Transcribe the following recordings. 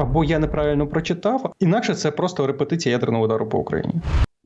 або я неправильно прочитав. Інакше це просто репетиція ядерного удару по Україні.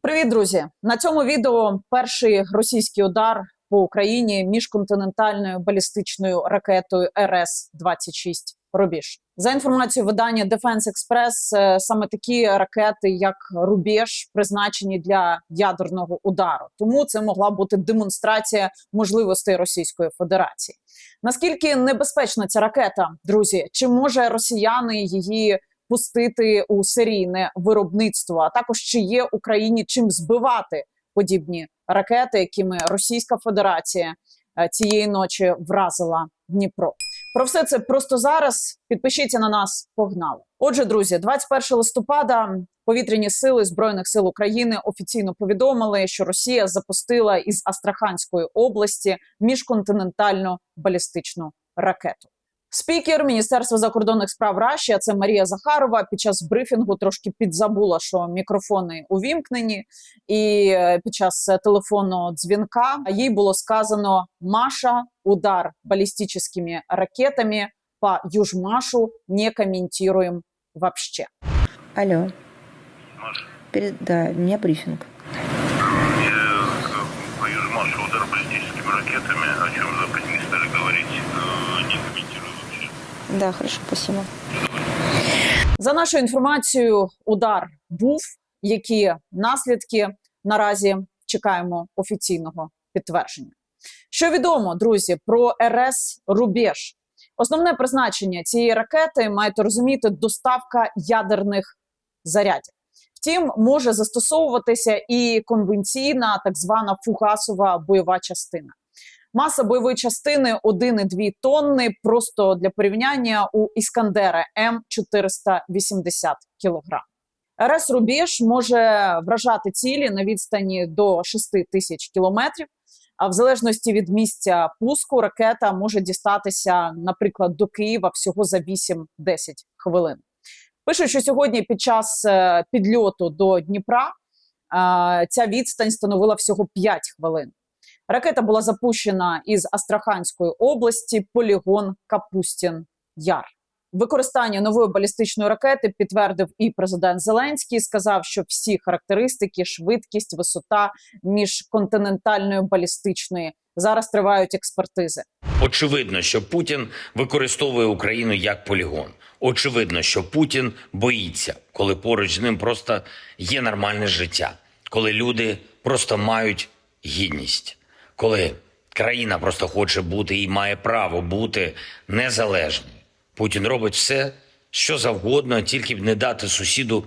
Привіт, друзі! На цьому відео перший російський удар по Україні міжконтинентальною балістичною ракетою РС 26 Рубіж. За інформацією видання Defense Express, е, саме такі ракети, як Рубіж, призначені для ядерного удару. Тому це могла бути демонстрація можливостей Російської Федерації. Наскільки небезпечна ця ракета, друзі? Чи може росіяни її пустити у серійне виробництво? А також чи є Україні чим збивати подібні ракети, якими Російська Федерація е, цієї ночі вразила Дніпро? Про все це просто зараз. Підпишіться на нас. Погнали. Отже, друзі, 21 листопада повітряні сили збройних сил України офіційно повідомили, що Росія запустила із Астраханської області міжконтинентальну балістичну ракету. Спікер Міністерства закордонних справ Раші, а це Марія Захарова, під час брифінгу трошки підзабула, що мікрофони увімкнені, і е, під час е, телефонного дзвінка їй було сказано: Маша, удар балістичними ракетами по Южмашу не коментуємо вообще. Алло, Маш, перед... да, у меня брифинг. мне по Южмашу удар баллистическими ракетами, о чем Да, хорошо, спасибо. За нашою інформацією, удар був. Які наслідки наразі чекаємо офіційного підтвердження. Що відомо, друзі, про РС Рубеж? Основне призначення цієї ракети маєте розуміти доставка ядерних зарядів. Втім, може застосовуватися і конвенційна так звана фугасова бойова частина. Маса бойової частини 1,2 тонни. Просто для порівняння у Іскандера М 480 кг. РС Рубіж може вражати цілі на відстані до 6 тисяч кілометрів. А в залежності від місця пуску ракета може дістатися, наприклад, до Києва всього за 8-10 хвилин. Пишуть, що сьогодні під час е, підльоту до Дніпра е, ця відстань становила всього 5 хвилин. Ракета була запущена із Астраханської області, полігон Капустін Яр. Використання нової балістичної ракети підтвердив і президент Зеленський. Сказав, що всі характеристики, швидкість, висота міжконтинентальної балістичної зараз тривають експертизи. Очевидно, що Путін використовує Україну як полігон. Очевидно, що Путін боїться, коли поруч з ним просто є нормальне життя, коли люди просто мають гідність, коли країна просто хоче бути і має право бути незалежною. Путін робить все, що завгодно, тільки б не дати сусіду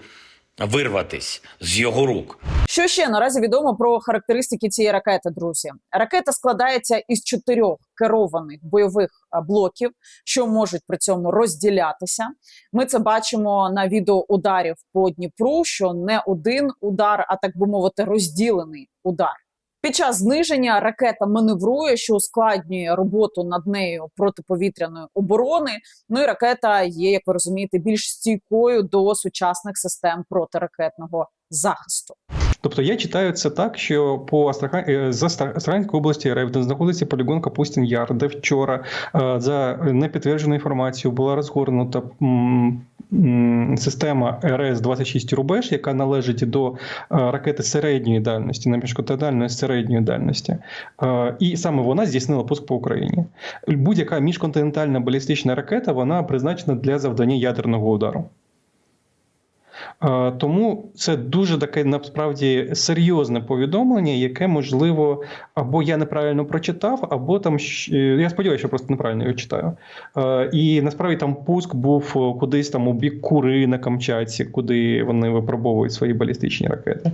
вирватись з його рук. Що ще наразі відомо про характеристики цієї ракети, друзі? Ракета складається із чотирьох керованих бойових блоків, що можуть при цьому розділятися. Ми це бачимо на відео ударів по Дніпру, що не один удар, а так би мовити, розділений удар. Під час зниження ракета маневрує, що ускладнює роботу над нею протиповітряної оборони. Ну і ракета є, як ви розумієте, більш стійкою до сучасних систем протиракетного захисту. Тобто я читаю це так, що по Астрахан... е, з Астраханської області РФ, де знаходиться полігон Капустін Яр, де вчора е, за непідтверджену інформацію була розгорнута система РС 26 Рубеж, яка належить до е, ракети середньої дальності, на міжконтинентальної середньої дальності. Е, І саме вона здійснила пуск по Україні. Будь-яка міжконтинентальна балістична ракета вона призначена для завдання ядерного удару. Тому це дуже таке насправді серйозне повідомлення, яке можливо або я неправильно прочитав, або там я сподіваюся, що просто неправильно його читаю. І насправді там пуск був е, кудись там у бік Кури на Камчатці, куди вони випробовують свої балістичні ракети.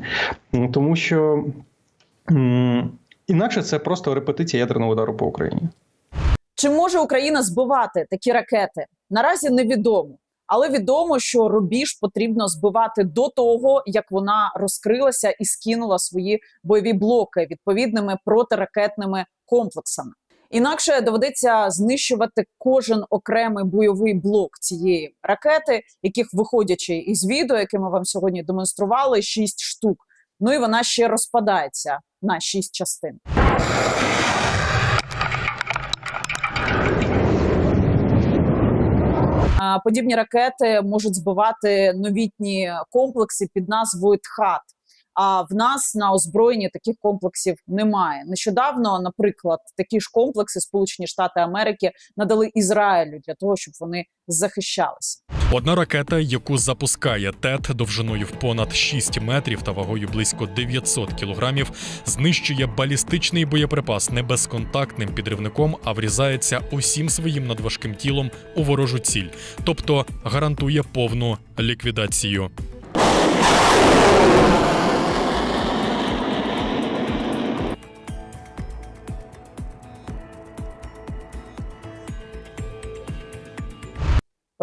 Тому що інакше це просто репетиція ядерного удару по Україні. Чи може Україна збивати такі ракети? Наразі невідомо. Але відомо, що рубіж потрібно збивати до того, як вона розкрилася і скинула свої бойові блоки відповідними протиракетними комплексами. Інакше доведеться знищувати кожен окремий бойовий блок цієї ракети, яких, виходячи із відео, яке ми вам сьогодні демонстрували, шість штук. Ну і вона ще розпадається на шість частин. А, Е, Подібні ракети можуть збивати новітні комплекси під назвою ТХАТ. А в нас на озброєнні таких комплексів немає. Нещодавно, наприклад, такі ж комплекси Сполучені Штати Америки надали Ізраїлю для того, щоб вони захищалися. Одна ракета, яку запускає ТЕТ довжиною в понад 6 метрів та вагою близько 900 кілограмів, знищує балістичний боєприпас не безконтактним підривником, а врізається усім своїм надважким тілом у ворожу ціль, тобто гарантує повну ліквідацію.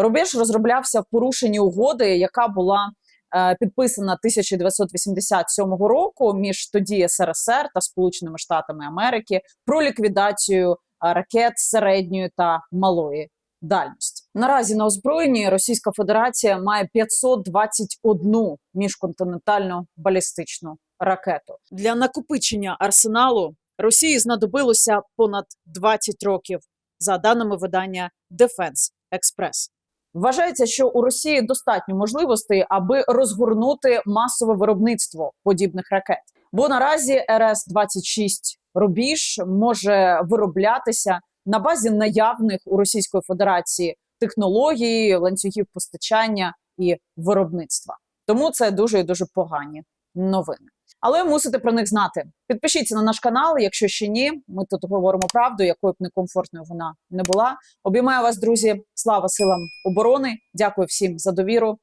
Рубеж розроблявся в порушенні угоди, яка була е, підписана 1987 року між тоді СРСР та Сполученими Штатами Америки про ліквідацію е, ракет середньої та малої дальності. Наразі на озброєнні Російська Федерація має 521 міжконтинентальну балістичну ракету. Для накопичення арсеналу Росії знадобилося понад 20 років, за даними видання Defense Express. Вважається, що у Росії достатньо можливостей, аби розгорнути масове виробництво подібних ракет. Бо наразі РС 26 рубіж може вироблятися на базі наявних у Російської Федерації технологій, ланцюгів постачання і виробництва. Тому це дуже і дуже погані новини. Але мусите про них знати. Підпишіться на наш канал, якщо ще ні. Ми тут говоримо правду, якою б некомфортною вона не була. Обіймаю вас, друзі. Слава силам оборони! Дякую всім за довіру.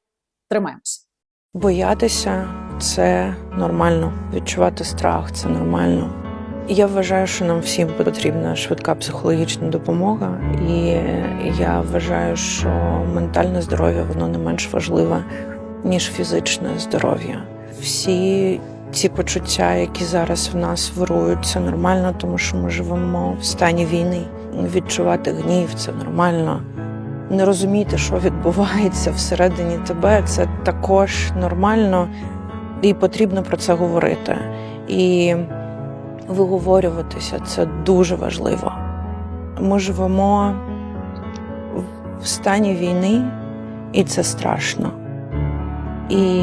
Тримаємося. Боятися це нормально. Відчувати страх це нормально. Я вважаю, що нам всім потрібна швидка психологічна допомога, і я вважаю, що ментальне здоров'я воно не менш важливе, ніж фізичне здоров'я. Всі ці почуття, які зараз в нас вирують, це нормально, тому що ми живемо в стані війни. Відчувати гнів це нормально. Не розуміти, що відбувається всередині тебе, це також нормально, і потрібно про це говорити. І виговорюватися це дуже важливо. Ми живемо в стані війни, і це страшно. І